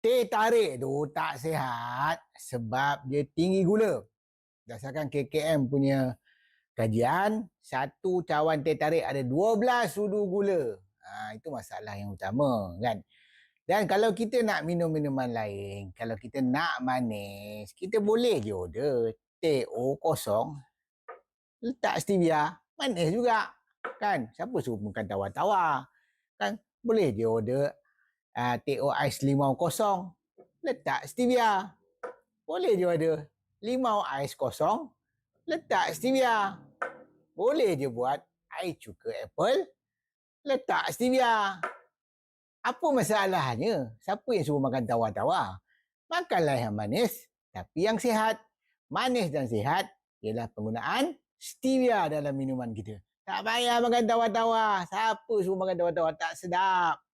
Teh tarik tu tak sihat sebab dia tinggi gula. Berdasarkan KKM punya kajian, satu cawan teh tarik ada 12 sudu gula. Ha, itu masalah yang utama kan. Dan kalau kita nak minum minuman lain, kalau kita nak manis, kita boleh je order teh O kosong. Letak stevia, manis juga. Kan? Siapa suruh makan tawar-tawar? Kan? Boleh je order uh, teh O ais limau kosong. Letak stevia. Boleh je order limau ais kosong. Letak stevia. Boleh je buat air cuka apple. Letak stevia. Apa masalahnya? Siapa yang suruh makan tawar-tawar? Makanlah yang manis tapi yang sihat. Manis dan sihat ialah penggunaan stevia dalam minuman kita. Tak payah makan tawar-tawar. Siapa suruh makan tawar-tawar? Tak sedap.